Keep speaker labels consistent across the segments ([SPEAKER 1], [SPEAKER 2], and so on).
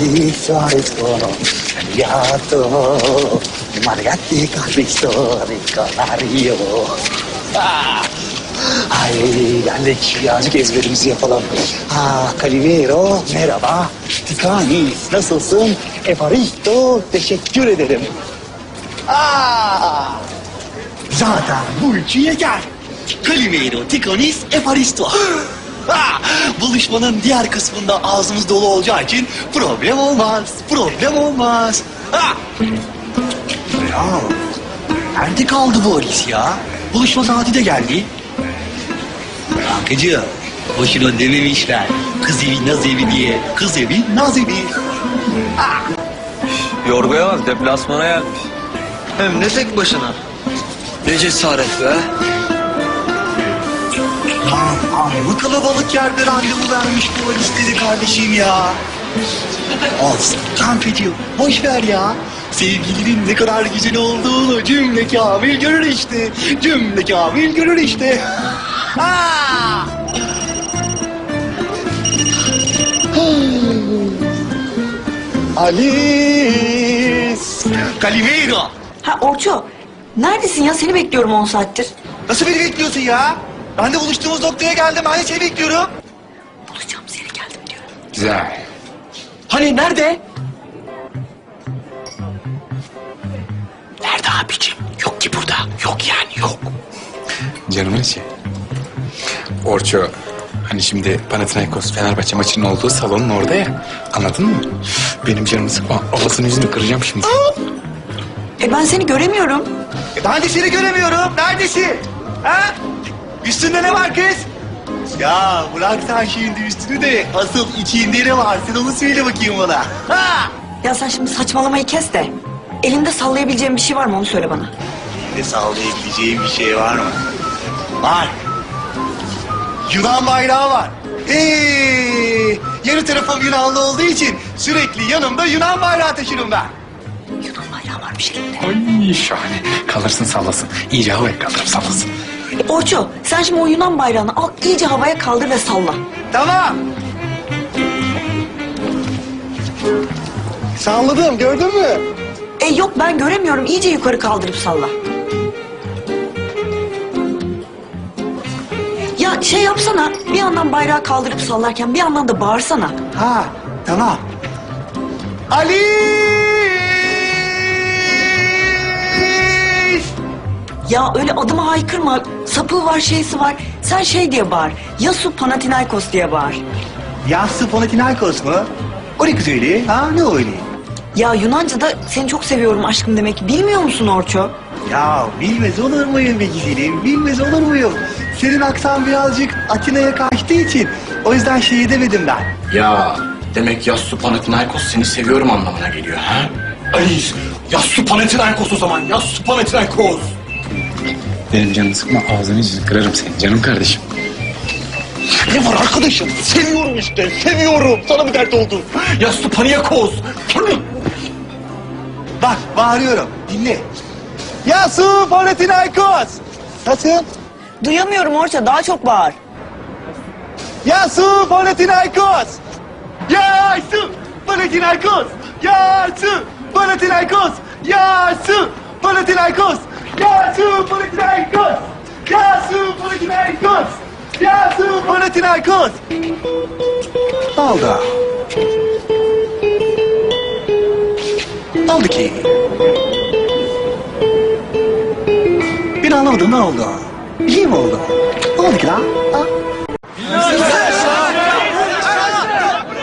[SPEAKER 1] Risorto, Riato, Margatti Cristo, Ricanario. Ah! Ay geldik birazcık ezberimizi yapalım. Ha Calimero merhaba. Tikanis nasılsın? Evaristo teşekkür ederim. Aa! Zaten bu üçü yeter. Calimero, Tikanis, Evaristo. Ha! Buluşmanın diğer kısmında ağzımız dolu olacağı için problem olmaz. Problem olmaz. Ha! Ya nerede kaldı bu Alice ya? Buluşma saati de geldi. Kankacığım, boşuna dememişler. Kız evi naz evi diye. Kız evi naz evi.
[SPEAKER 2] Yorgoya bak deplasmana gelmiş. Hem ne tek başına. Ne cesaret be.
[SPEAKER 1] Lan amma kalabalık yerde randevu vermiş bu listeli kardeşim ya. Olsun kamp ediyor. Boş ver ya. Sevgilinin ne kadar güzel olduğunu cümle kamil görür işte. Cümle kamil görür işte. Ha! Alice. Calimero.
[SPEAKER 3] Ha Orço, neredesin ya? Seni bekliyorum 10 saattir.
[SPEAKER 1] Nasıl beni bekliyorsun ya? Ben de buluştuğumuz noktaya geldim. Ben de seni bekliyorum.
[SPEAKER 3] Bulacağım seni geldim diyorum.
[SPEAKER 4] Güzel.
[SPEAKER 1] Hani nerede? Nerede abicim? Yok ki burada. Yok yani yok.
[SPEAKER 4] Canımın içi. Orço hani şimdi Panathinaikos Fenerbahçe maçının olduğu salonun orada ya. Anladın mı? Benim canımı sıkma. Avasını yüzünü kıracağım şimdi.
[SPEAKER 3] E ben seni göremiyorum.
[SPEAKER 1] E ben de seni göremiyorum. Neredesin? Ha? Üstünde ne var kız? Ya bırak sen şimdi üstünü de asıl içinde ne var? Sen onu söyle bakayım bana. Ha?
[SPEAKER 3] Ya sen şimdi saçmalamayı kes de. Elinde sallayabileceğim bir şey var mı onu söyle bana.
[SPEAKER 1] Ne sallayabileceğim bir şey var mı? Var. Yunan bayrağı var. Hey! Yarı tarafım Yunanlı olduğu için sürekli yanımda Yunan bayrağı taşırım ben.
[SPEAKER 3] Yunan bayrağı varmış elinde.
[SPEAKER 4] Ay şahane. Kalırsın sallasın. İyice havaya kaldırıp sallasın.
[SPEAKER 3] E, Orço, sen şimdi o Yunan bayrağını al, iyice havaya kaldır ve salla.
[SPEAKER 1] Tamam. Salladım gördün mü?
[SPEAKER 3] E yok ben göremiyorum, iyice yukarı kaldırıp salla. Ya şey yapsana, bir yandan bayrağı kaldırıp sallarken bir yandan da bağırsana.
[SPEAKER 1] Ha tamam. Ali!
[SPEAKER 3] Ya öyle adıma haykırma, sapığı var, şeysi var. Sen şey diye bağır, Yasu Panathinaikos diye bağır.
[SPEAKER 1] Yassı Panathinaikos mu? O ne kız öyle? Ha ne öyle?
[SPEAKER 3] Ya Yunanca'da seni çok seviyorum aşkım demek. Bilmiyor musun Orço?
[SPEAKER 1] Ya bilmez olur muyum be güzelim? Bilmez olur muyum? Senin aksan birazcık Atina'ya kaçtığı için o yüzden şey edemedim ben.
[SPEAKER 5] Ya demek Yassu Panathinaikos seni seviyorum anlamına geliyor ha? Alice, Yassu Panathinaikos o zaman, Yassu Panathinaikos.
[SPEAKER 4] Benim canımı sıkma. Ağzını yüzünü kırarım senin. Canım kardeşim.
[SPEAKER 1] Ne var arkadaşım? Seviyorum işte, seviyorum. Sana bir dert oldu.
[SPEAKER 5] Yassu Panathinaikos.
[SPEAKER 1] Bak bağırıyorum, dinle. Yasu Panathinaikos! Nasıl?
[SPEAKER 3] Duyamıyorum Orço, daha çok bağır.
[SPEAKER 1] Yasu Panathinaikos! Yasu Panathinaikos! Yasu Panathinaikos! Yasu Panathinaikos! Yasu Panathinaikos! Yasu Panathinaikos! Yasu Panathinaikos! Ne oldu ki? Bir anlamadım ne oldu? Şey mi oldu? Ne oldu ki lan? Ha?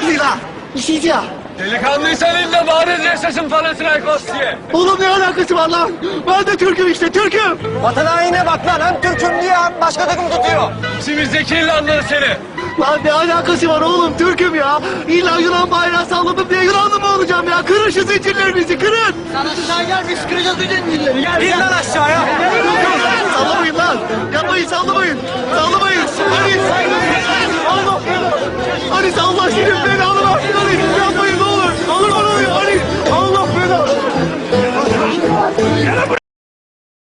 [SPEAKER 1] Lila, bir şey ya.
[SPEAKER 2] Delikanlıysan illa bağırız yaşasın Panathinaikos diye.
[SPEAKER 1] Oğlum ne alakası var lan? Ben de Türk'üm işte Türk'üm.
[SPEAKER 2] Vatan haine bak lan hem Türk'üm diye hem başka takım tutuyor. İçimizdeki İrlandalı seni.
[SPEAKER 1] Lan ne alakası var oğlum Türk'üm ya. İlla Yunan bayrağı salladım diye Yunanlı mı olacağım ya? Kırın şu zincirlerinizi kırın. Sana tuzağa gelmiş kıracağız zincirleri.
[SPEAKER 2] Gel, İn lan aşağıya.
[SPEAKER 1] Sallamayın lan. Yapmayın sallamayın. Sallamayın. Hadi sallamayın.